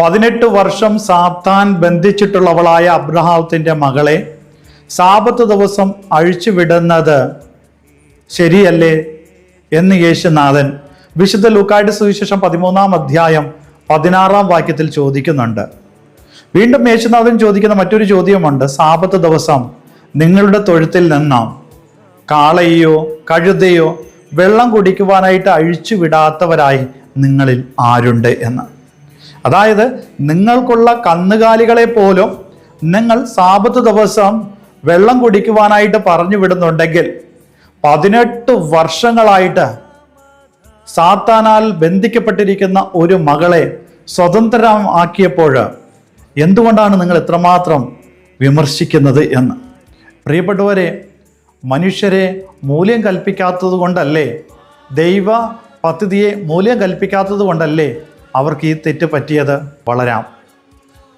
പതിനെട്ട് വർഷം സാത്താൻ ബന്ധിച്ചിട്ടുള്ളവളായ അബ്രഹാമത്തിന്റെ മകളെ സാപത്ത് ദിവസം അഴിച്ചുവിടുന്നത് ശരിയല്ലേ എന്ന് യേശുനാഥൻ വിശുദ്ധ ലൂക്കായുടെ സുവിശേഷം പതിമൂന്നാം അധ്യായം പതിനാറാം വാക്യത്തിൽ ചോദിക്കുന്നുണ്ട്. വീണ്ടും യേശുനാഥൻ ചോദിക്കുന്ന മറ്റൊരു ചോദ്യമുണ്ട്. സാപത്ത് ദിവസം നിങ്ങളുടെ തൊഴുത്തിൽ നിന്നാം കാളയോ കഴുതയോ വെള്ളം കുടിക്കുവാനായിട്ട് അഴിച്ചു വിടാത്തവരായി നിങ്ങളിൽ ആരുണ്ട് എന്ന്. അതായത് നിങ്ങൾക്കുള്ള കന്നുകാലികളെ പോലും നിങ്ങൾ സാപത്ത് ദിവസം വെള്ളം കുടിക്കുവാനായിട്ട് പറഞ്ഞു വിടുന്നുണ്ടെങ്കിൽ പതിനെട്ട് വർഷങ്ങളായിട്ട് സാത്താനാൽ ബന്ധിക്കപ്പെട്ടിരിക്കുന്ന ഒരു മകളെ സ്വതന്ത്രമാക്കിയപ്പോൾ എന്തുകൊണ്ടാണ് നിങ്ങൾ ഇത്രമാത്രം വിമർശിക്കുന്നത് എന്ന്? പ്രിയപ്പെട്ടവരെ മനുഷ്യരെ മൂല്യം കൽപ്പിക്കാത്തത് കൊണ്ടല്ലേ ദൈവ പദ്ധതിയെ മൂല്യം കൽപ്പിക്കാത്തത് കൊണ്ടല്ലേ അവർക്ക് ഈ തെറ്റ് പറ്റിയത് വളരാം.